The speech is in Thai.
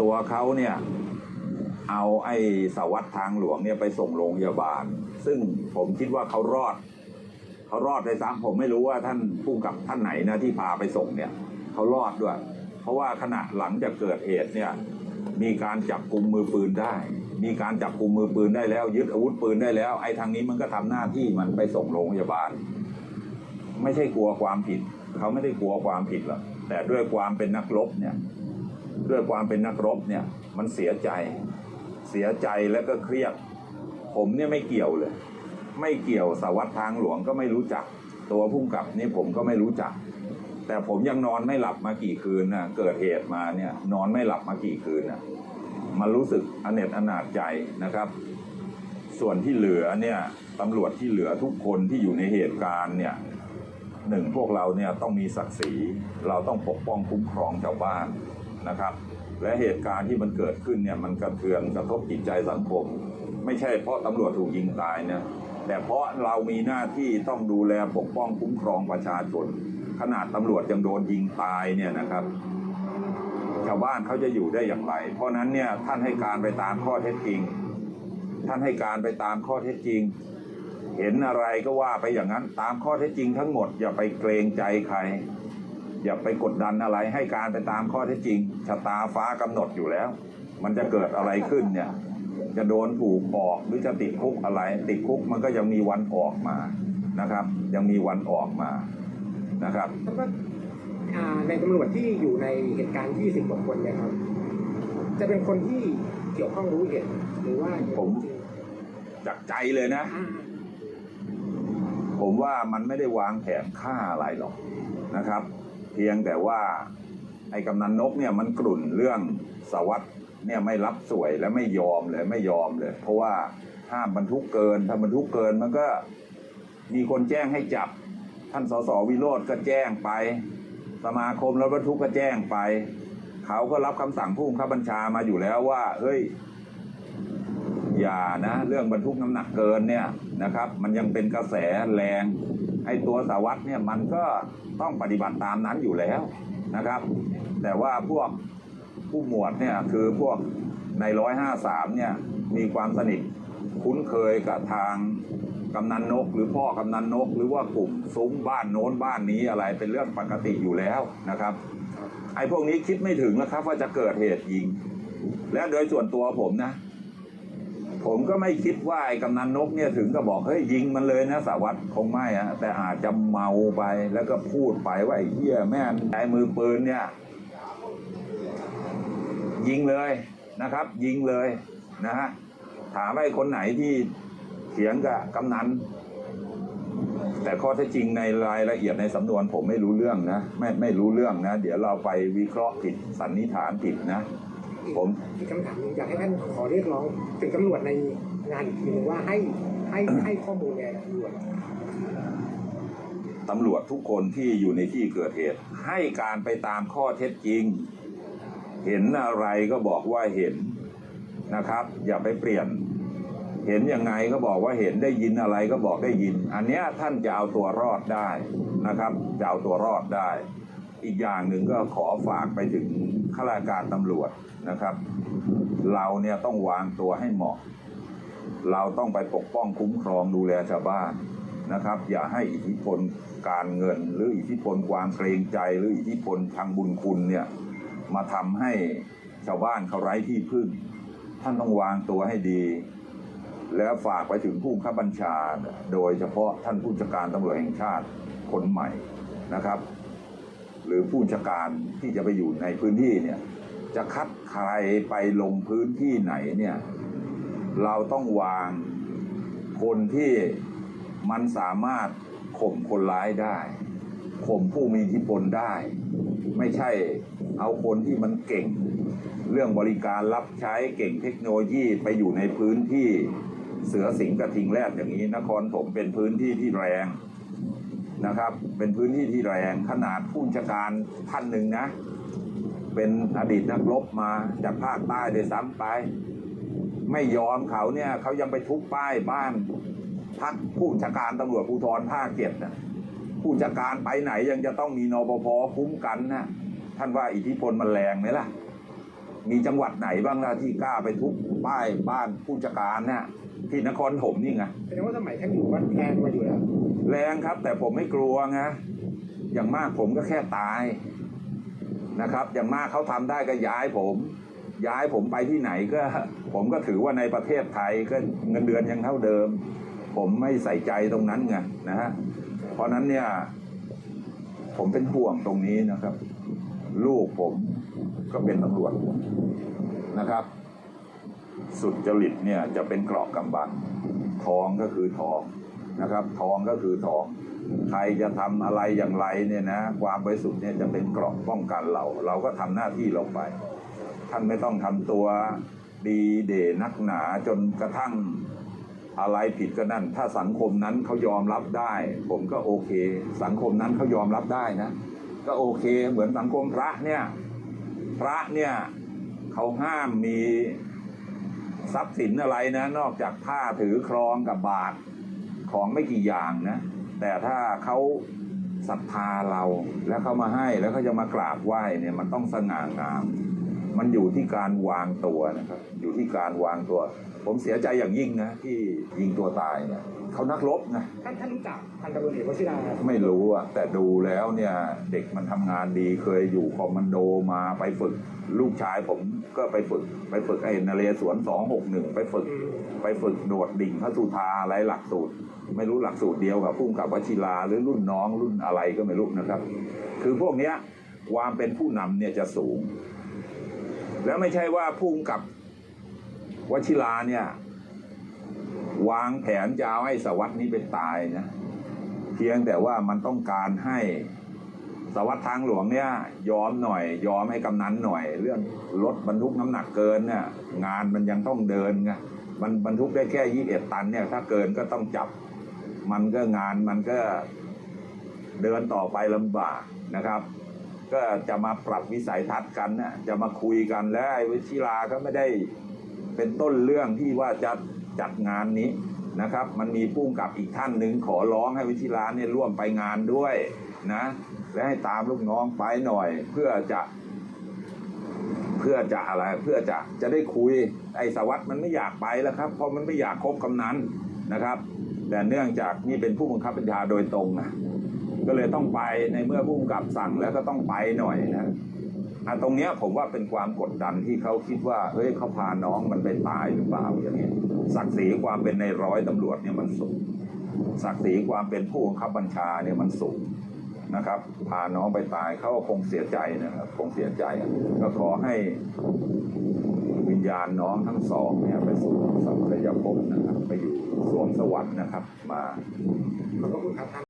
ตัวเขาเนี่ยเอาไอ้สาวัตรทางหลวงเนี่ยไปส่งโรงพยาบาล ซึ่งผมคิดว่าเขารอด เขารอดไปซ้ำผมไม่รู้ว่าท่านผู้กับท่านไหนนะที่พาไปส่งเนี่ยเขารอดด้วย เพราะว่าขณะหลังจากเกิดเหตุเนี่ยมีการจับกลุ่มมือปืนได้ มีการจับกลุ่มมือปืนได้แล้ว ยึดอาวุธปืนได้แล้ว ไอ้ทางนี้มันก็ทำหน้าที่มันไปส่งโรงพยาบาล ไม่ใช่กลัวความผิด เขาไม่ได้กลัวความผิดหรอกแต่ด้วยความเป็นนักรบเนี่ย ด้วยความเป็นนักรบเนี่ย มันเสียใจ เสียใจแล้วก็เครียด ผมเนี่ยไม่เกี่ยวเลย ไม่เกี่ยวสวัตรทางหลวงก็ไม่รู้จัก ตัวพุ่งกับนี่ผมก็ไม่รู้จัก แต่ผมยังนอนไม่หลับมากี่คืนนะเกิดเหตุมาเนี่ย นอนไม่หลับมากี่คืนนะมันรู้สึกอเนจอนาจใจนะครับ ส่วนที่เหลือเนี่ยตำรวจที่เหลือทุกคนที่อยู่ในเหตุการณ์เนี่ยหนึ่งพวกเราเนี่ยต้องมีศักดิ์ศรี เราต้องปกป้องคุ้มครองชาวบ้าน นะครับ และเหตุการณ์ที่มันเกิดขึ้นเนี่ยมันกระเทือนกระทบจิตใจสังคม ไม่ใช่เพราะตำรวจถูกยิงตายนะแต่เพราะเรามีหน้าที่ต้องดูแลปกป้องคุ้มครองประชาชน ขนาดตำรวจยังโดนยิงตายเนี่ยนะครับชาวบ้านเขาจะอยู่ได้อย่างไร เพราะฉะนั้นเนี่ยท่านให้การไปตามข้อเท็จจริง ท่านให้การไปตามข้อเท็จจริง เห็นอะไรก็ว่าไปอย่างนั้นตามข้อเท็จจริงทั้งหมดอย่าไปเกรงใจใคร อย่าไปกดดันอะไรให้การไปตามข้อเท็จจริงชะตาฟ้ากำหนดอยู่แล้ว มันจะเกิดอะไรขึ้นเนี่ย จะโดนถูกออกหรือจะติดคุกอะไร ติดคุกมันก็ยังมีวันออกมานะครับ ยังมีวันออกมานะครับแล้วก็อ่าในตำรวจที่อยู่ในเหตุการณ์20กว่าคนเนี่ยครับจะเป็นคนที่เกี่ยวข้องรู้เห็นหรือว่าผมจากใจเลยนะอ่าผมว่ามันไม่ได้วางแผนฆ่าอะไรหรอกนะครับ เพียงแต่ว่าไอ้กำนันนกเนี่ยมันกลุ่นเรื่องสวัตรเนี่ยไม่รับสวยและไม่ยอมเลยไม่ยอมเลย เพราะว่าห้ามบรรทุกเกินถ้าบรรทุกเกินมันก็มีคนแจ้งให้จับ ท่านสสวิโรธก็แจ้งไป สมาคมรถบรรทุกก็แจ้งไป เขาก็รับคำสั่งผู้บังคับบัญชามาอยู่แล้วว่า เฮ้ย อย่านะ เรื่องบรรทุกน้ำหนักเกินเนี่ยนะครับ มันยังเป็นกระแสแรง อ้ตัวสาวัตเนี่ยมันก็ต้องปฏิบัติตามนั้นอยู่แล้วนะครับ แต่ว่าพวกผู้หมวดเนี่ยคือพวกในร้อยห้าสามเนี่ยมีความสนิทคุ้นเคยกับทางกำนันนก หรือพ่อกำนันนก หรือว่ากลุ่มซุ้มบ้านโน้นบ้านนี้อะไรเป็นเรื่องปกติอยู่แล้วนะครับ ไอ้พวกนี้คิดไม่ถึงนะครับว่าจะเกิดเหตุยิง และโดยส่วนตัวผมนะ ผมก็ไม่คิดว่าไอ้กำนันนกเนี่ยถึงก็บอกเฮ้ยยิงมันเลยนะสาวัตรคงไม่อะแต่อาจจะเมาไปแล้วก็พูดไปว่าไอ้เหี้ยแม่นไอ้มือปืนเนี่ย ยิงเลยนะครับ ยิงเลยนะฮะถามไอ้คนไหนที่เถียงกับกำนันแต่ข้อเท็จจริงในรายละเอียดในสำนวนผมไม่รู้เรื่องนะ ไม่ไม่รู้เรื่องนะ เดี๋ยวเราไปวิเคราะห์ผิดสันนิษฐานผิดนะ ผมอีกคำถามหนึงอยากให้ท่านขอเรียกร้องถึงตำรวจในงานอีกทีหนึงว่าให้ให้ให้ข้อมูลแก่ตำรวจตำรวจทุกคนที่อยู่ในที่เกิดเหตุ ให้การไปตามข้อเท็จจริง เห็นอะไรก็บอกว่าเห็นนะครับ อย่าไปเปลี่ยน เห็นยังไงก็บอกว่าเห็นได้ยินอะไรก็บอกได้ยิน อันเนี้ยท่านจะเอาตัวรอดได้นะครับจะเอาตัวรอดได้ อีกอย่างหนึ่งก็ขอฝากไปถึงข้าราชการตำรวจนะครับ เราเนี่ยต้องวางตัวให้เหมาะ เราต้องไปปกป้องคุ้มครองดูแลชาวบ้านนะครับ อย่าให้อิทธิพลการเงิน หรืออิทธิพลความเกรงใจ หรืออิทธิพลทางบุญคุณเนี่ยมาทำให้ชาวบ้านเขาไร้ที่พึ่ง ท่านต้องวางตัวให้ดี แล้วฝากไปถึงผู้บังคับบัญชา โดยเฉพาะท่านผู้จัดการตำรวจแห่งชาติคนใหม่นะครับ หรือผู้จัดการที่จะไปอยู่ในพื้นที่เนี่ยจะคัดใครไปลงพื้นที่ไหนเนี่ยเราต้องวางคนที่มันสามารถข่มคนร้ายได้ข่มผู้มีอิทธิพลได้ ไม่ใช่เอาคนที่มันเก่ง เรื่องบริการรับใช้เก่งเทคโนโลยีไปอยู่ในพื้นที่เสือสิงห์กระทิงแรดอย่างนี้นครผมเป็นพื้นที่ที่แรง นะครับ เป็นพื้นที่ที่แรงขนาดผู้บัญชาการท่านหนึ่งนะ เป็นอดีตนักรบมาจากภาคใต้ด้วยซ้ำไป ไม่ยอมเขาเนี่ยเขายังไปทุบป้ายบ้านพักผู้บัญชาการตำรวจภูธรภาคเจ็ดนะผู้บัญชาการไปไหนยังจะต้องมีนปภคุ้มกันนะท่านว่าอิทธิพลมันแรงไหมล่ะ มีจังหวัดไหนบ้างล่ะที่กล้าไปทุบป้ายบ้านผู้จัดการน่ะ ที่นครถมนี่ไงแสดงว่าสมัยท่านอยู่วัดแรงมาอยู่แล้วแรงครับ แต่ผมไม่กลัวไงอย่างมากผมก็แค่ตายนะครับ อย่างมากเขาทำได้ก็ย้ายผม ย้ายผมไปที่ไหนก็ ผมก็ถือว่าในประเทศไทยก็เงินเดือนยังเท่าเดิม ผมไม่ใส่ใจตรงนั้นไงนะฮะเพราะนั้นเนี่ย ผมเป็นห่วงตรงนี้นะครับ ลูกผมก็เป็นตำรวจนะครับ สุดจริตเนี่ยจะเป็นเกราะกำบังทองก็คือทองนะครับ ทองก็คือทอง ใครจะทำอะไรอย่างไรเนี่ยนะความบริสุทธิ์เนี่ยจะเป็นเกราะป้องกันเรา เราก็ทำหน้าที่เราไป ท่านไม่ต้องทำตัวดีเด่นักหนาจนกระทั่งอะไรผิดก็นั่น ถ้าสังคมนั้นเขายอมรับได้ ผมก็โอเค สังคมนั้นเขายอมรับได้นะ ก็โอเคเหมือนสังคมพระเนี่ย พระเนี่ยเขาห้ามมี ทรัพย์สินอะไรนะ นอกจากผ้าถือครองกับบาทของไม่กี่อย่างนะ แต่ถ้าเขาศรัทธาเราแล้วเขามาให้แล้วเขาจะมากราบไหว้เนี่ยมันต้องสง่างาม มันอยู่ที่การวางตัวนะครับ อยู่ที่การวางตัว ผมเสียใจอย่างยิ่งนะที่ยิงตัวตายเนี่ยเขานักรบนะท่านท่านรู้จักพันตำรวจเอกวชิราไม่รู้อะแต่ดูแล้วเนี่ยเด็กมันทำงานดีเคยอยู่คอมมานโดมาไปฝึก ลูกชายผมก็ไปฝึก ไปฝึกไอ้นเรศวรสองหกหนึ่งไปฝึกอืมไปฝึกโดดดิ่งพระสุธาอะไรหลักสูตร ไม่รู้หลักสูตรเดียวกับพุ่มกับวชิราหรือรุ่นน้องรุ่นอะไรก็ไม่รู้นะครับ คือพวกเนี้ยความเป็นผู้นำเนี่ยจะสูง แล้วไม่ใช่ว่าพุ่มกับวชิราเนี่ย วางแผนจะเอาให้สวัสดนี้ไปตายนะเพียงแต่ว่ามันต้องการให้สวัสดทางหลวงเนี่ย ยอมหน่อย ยอมให้กำนันหน่อย เรื่องรถบรรทุกน้ำหนักเกินเนี่ยงานมันยังต้องเดินไงมันบรรทุกได้แค่ยี่สิบเอ็ดตันเนี่ย ถ้าเกินก็ต้องจับ มันก็งานมันก็เดินต่อไปลำบากนะครับ ก็จะมาปรับวิสัยทัศน์กันนะจะมาคุยกันแล้วไอ้วิชิราก็ไม่ได้เป็นต้นเรื่องที่ว่าจะจัดงานนี้นะครับ มันมีผู้กำกับอีกท่านหนึ่งขอร้องให้วิชิราเนี่ยร่วมไปงานด้วยนะและให้ตามลูกน้องไปหน่อย เพื่อจะเพื่อจะอะไรเพื่อจะจะได้คุยไอ้สวัสด์มันไม่อยากไปแล้วครับเพราะมันไม่อยากคบกำนันนะครับ แต่เนื่องจากนี่เป็นผู้บังคับบัญชาโดยตรงนะ ก็เลยต้องไปในเมื่อผู้กำกับสั่งแล้วก็ต้องไปหน่อยนะอะตรงเนี้ยผมว่าเป็นความกดดันที่เขาคิดว่าเฮ้ยเขาพาน้องมันไปตายหรือเปล่าอย่างเงี้ยศักดิ์ศรีความเป็นในร้อยตำรวจเนี่ยมันสูงศักดิ์ศรีความเป็นผู้บังคับบัญชาเนี่ยมันสูงนะครับพาน้องไปตายเขาคงเสียใจนะครับคงเสียใจก็ขอให้วิญญาณน้องทั้งสองเนี่ยไปสู่สัพพยภพนะครับ ไปอยู่สวงสวรรค์นะครับ มา